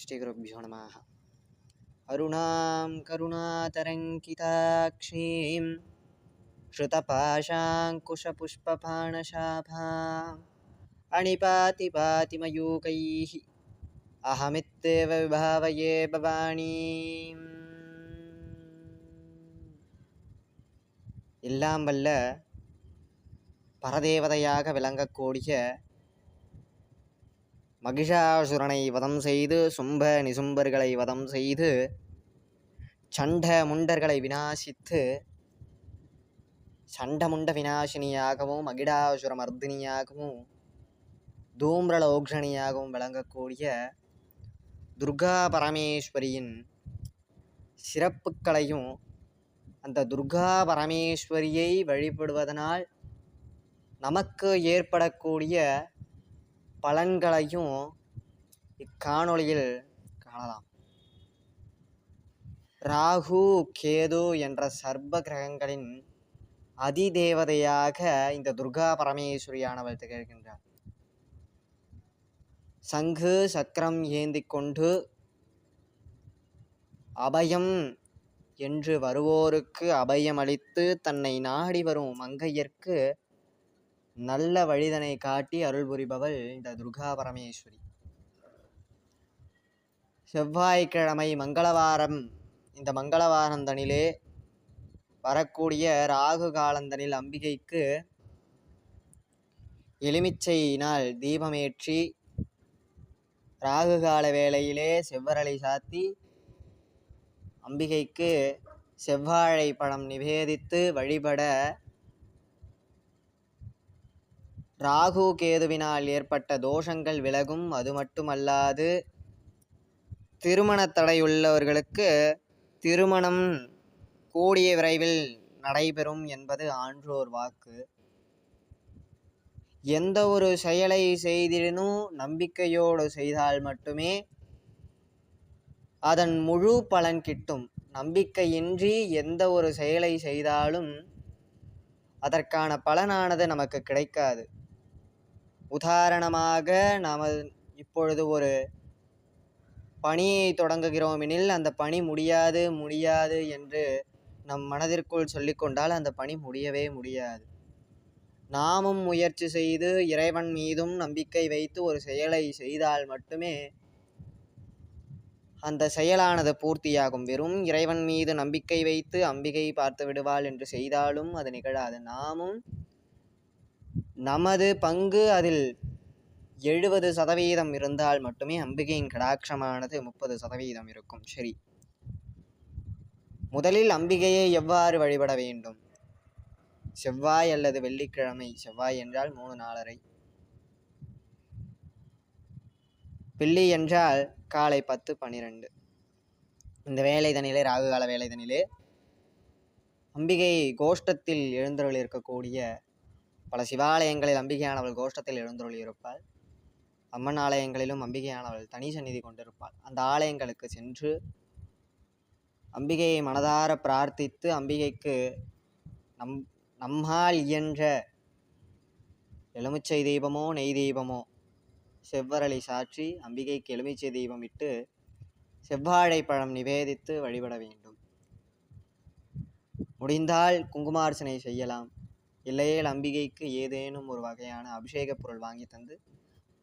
श्रीगुरुभ्यो नमः अरुणां करुणातरङ्किताक्षीं श्रुतपाशाङ्कुशपुष्पपाणशाभाम् अणिपातिपातिमयूकैः अहमित्येव विभावये भवानीम् எல்லாம் வல்ல பரதேவதையாக விளங்கக்கூடிய மகிஷாசுரனை வதம் செய்து சும்ப நிசும்பர்களை வதம் செய்து சண்ட முண்டர்களை வினாசித்து சண்டமுண்ட வினாசினியாகவும் மகிடாசுர மர்தினியாகவும் தூம்ரலோக்ஷணியாகவும் விளங்கக்கூடிய துர்கா பரமேஸ்வரியின் சிறப்புக்களையும் அந்த துர்கா பரமேஸ்வரியை வழிபடுவதனால் நமக்கு ஏற்படக்கூடிய பலன்களையும் இக்காணொளியில் காணலாம். ராகு கேது என்ற சர்ப்ப கிரகங்களின் அதிதேவதையாக இந்த துர்கா பரமேஸ்வரியானவள் திகழ்கின்றார். சங்கு சக்கரம் ஏந்தி கொண்டு அபயம் என்று வருவோருக்கு அபயமளித்து தன்னை நாடி வரும் மங்கையர்க்கு நல்ல வழிதனை காட்டி அருள் புரிபவள் இந்த துர்கா பரமேஸ்வரி. செவ்வாய்க்கிழமை மங்களவாரம். இந்த மங்களவாரந்தனிலே வரக்கூடிய ராகு காலந்தனில் அம்பிகைக்கு எலுமிச்சையினால் தீபமேற்றி ராகு கால வேளையிலே செவ்வரளை சாத்தி அம்பிகைக்கு செவ்வாழை பழம் நிவேதித்து வழிபட ராகு கேதுவினால் ஏற்பட்ட தோஷங்கள் விலகும் அது மட்டுமல்லாது திருமண தடையுள்ளவர்களுக்கு திருமணம் கூடிய விரைவில் நடைபெறும் என்பது ஆன்றோர் வாக்கு. எந்த ஒரு செயலை செய்திடனும் நம்பிக்கையோடு செய்தால் மட்டுமே அதன் முழு பலன் கிட்டும். நம்பிக்கையின்றி எந்த ஒரு செயலை செய்தாலும் அதற்கான பலனானது நமக்கு கிடைக்காது. உதாரணமாக நாம் இப்பொழுது ஒரு பணியை தொடங்குகிறோம் எனில் அந்த பணி முடியாது முடியாது என்று நம் மனதிற்குள் சொல்லிக்கொண்டால் அந்த பணி முடியவே முடியாது. நாமும் முயற்சி செய்து இறைவன் மீதும் நம்பிக்கை வைத்து ஒரு செயலை செய்தால் மட்டுமே அந்த செயலானது பூர்த்தியாகும். வெறும் இறைவன் மீது நம்பிக்கை வைத்து அம்பிகை பார்த்து விடுவாள் என்று செய்தாலும் அது நிகழாது. நாமும் நமது பங்கு அதில் எழுபது சதவீதம் இருந்தால் மட்டுமே அம்பிகையின் கடாட்சமானது முப்பது சதவீதம் இருக்கும். சரி. முதலில் அம்பிகையை எவ்வாறு வழிபட வேண்டும்? செவ்வாய் அல்லது வெள்ளிக்கிழமை செவ்வாய் என்றால் மூணு நாலரை வெள்ளி என்றால் காலை பத்து பன்னிரெண்டு இந்த வேலைதனிலே ராகுகால வேலைதனிலே அம்பிகை கோஷ்டத்தில் எழுந்தருள் இருக்கக்கூடிய பல சிவாலயங்களில் அம்பிகையானவள் கோஷ்டத்தில் எழுந்தருளியிருப்பாள். அம்மன் ஆலயங்களிலும் அம்பிகையானவள் தனி சந்நிதி கொண்டிருப்பாள். அந்த ஆலயங்களுக்கு சென்று அம்பிகையை மனதார பிரார்த்தித்து அம்பிகைக்கு நம் நம்மால் இயன்ற எலுமிச்சை தீபமோ நெய் தீபமோ செவ்வரளி சாற்றி அம்பிகைக்கு எலுமிச்சை தீபம் இட்டு செவ்வாழை பழம் நிவேதித்து வழிபட வேண்டும். முடிந்தால் குங்குமார்ச்சனை செய்யலாம். இல்லையேல் அம்பிகைக்கு ஏதேனும் ஒரு வகையான அபிஷேக பொருள் வாங்கி தந்து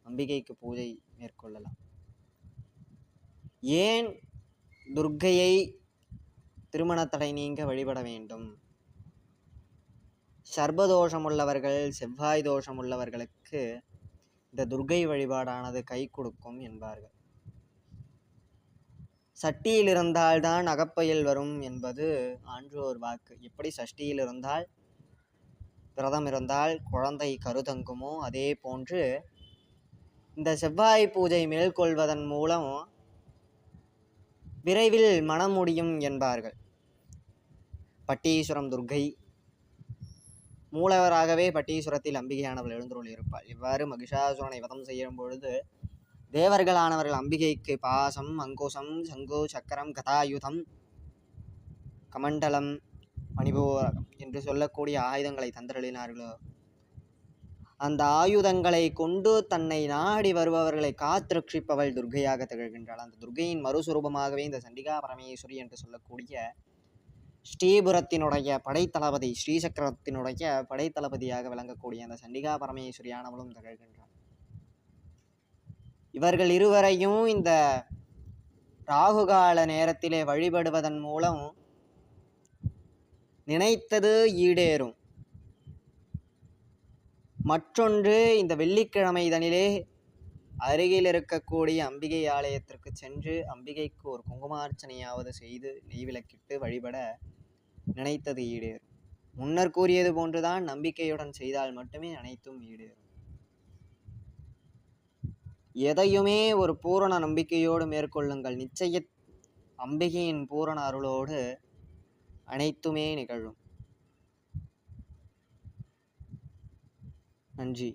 அம்பிகைக்கு பூஜை மேற்கொள்ளலாம். ஏன் துர்க்கையை திருமணத்தடை நீங்க வழிபட வேண்டும்? சர்பதோஷம் உள்ளவர்கள் செவ்வாய் தோஷம் உள்ளவர்களுக்கு இந்த துர்கை வழிபாடானது கை கொடுக்கும் என்பார்கள். சட்டியில் இருந்தால்தான் அகப்பையில் வரும் என்பது ஆன்றோர் வாக்கு. எப்படி சஷ்டியில் இருந்தால் விரதம் இருந்தால் குழந்தை கருதங்குமோ? அதே போன்று இந்த செவ்வாய் பூஜை மேற்கொள்வதன் மூலம் விரைவில் மனம் முடியும் என்பார்கள். பட்டீஸ்வரம் துர்கை மூலவராகவே பட்டீஸ்வரத்தில் அம்பிகையானவள் எழுந்தருள் இருப்பாள். இவ்வாறு மகிஷாசுரனை வதம் செய்யும் பொழுது தேவர்களானவர்கள் அம்பிகைக்கு பாசம் அங்குசம் சங்கு சக்கரம் கதாயுதம் கமண்டலம் மணிபூரகம் என்று சொல்லக்கூடிய ஆயுதங்களை தந்தருளினார்களோ? அந்த ஆயுதங்களை கொண்டு தன்னை நாடி வருபவர்களை காத்திரட்சிப்பவள் துர்க்கையாக திகழ்கின்றாள். அந்த துர்கையின் மறுசுரூபமாகவே இந்த சண்டிகா பரமேஸ்வரி என்று சொல்லக்கூடிய ஸ்ரீபுரத்தினுடைய படைத்தளபதி ஸ்ரீசக்கரத்தினுடைய படைத்தளபதியாக விளங்கக்கூடிய அந்த சண்டிகா பரமேஸ்வரியானவளும் திகழ்கின்றாள். இவர்கள் இருவரையும் இந்த ராகுகால நேரத்திலே வழிபடுவதன் மூலம் நினைத்தது ஈடேறும். மற்றொன்று இந்த வெள்ளிக்கிழமை இதனிலே அருகில் இருக்கக்கூடிய அம்பிகை ஆலயத்திற்கு சென்று அம்பிகைக்கு ஒரு குங்குமார்ச்சனையாவது செய்து நெய்விளக்கிட்டு வழிபட நினைத்தது ஈடேறும். முன்னர் கூறியது போன்றுதான் நம்பிக்கையுடன் செய்தால் மட்டுமே அனைத்தும் ஈடேறும். எதையுமே ஒரு பூரண நம்பிக்கையோடு மேற்கொள்ளுங்கள். நிச்சய அம்பிகையின் பூரண அருளோடு அனைத்துமே நிகழும். நன்றி.